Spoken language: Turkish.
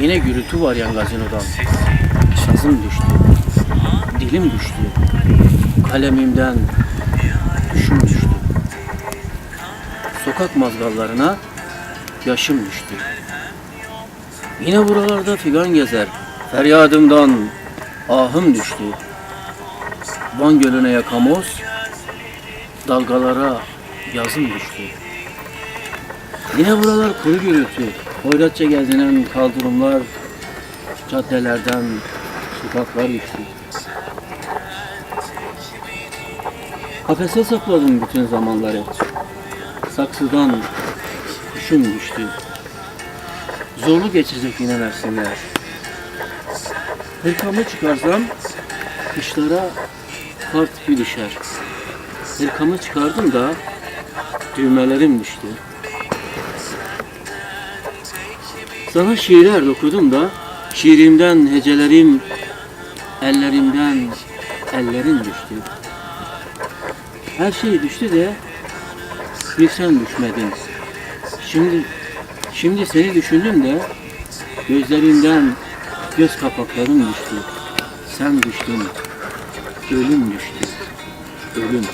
Yine gürültü var yan gazinodan. Sazım düştü. Dilim düştü. Kalemimden düşüm düştü. Sokak mazgallarına yaşım düştü. Yine buralarda figan gezer. Feryadımdan ahım düştü. Van Gölü'ne yakamoz, dalgalara yazım düştü. Yine buralar kuru gürültü. Hoyratça gezinen kaldırımlar, caddelerden sokaklar düştü. Kafese sakladım bütün zamanları. Saksıdan kuşum düştü. Zorlu geçecek yine mevsimler. Hırkamı çıkarsam kışlara kar tipi düşer. Hırkamı çıkardım da düğmelerim düştü. Sana şiirler dokudum da şiirimden hecelerim ellerimden ellerin düştü. Her şey düştü de bir sen düşmedin. Şimdi şimdi seni düşündüm de gözlerimden göz kapaklarım düştü. Sen düştün. Ölüm düştü. Ölüm.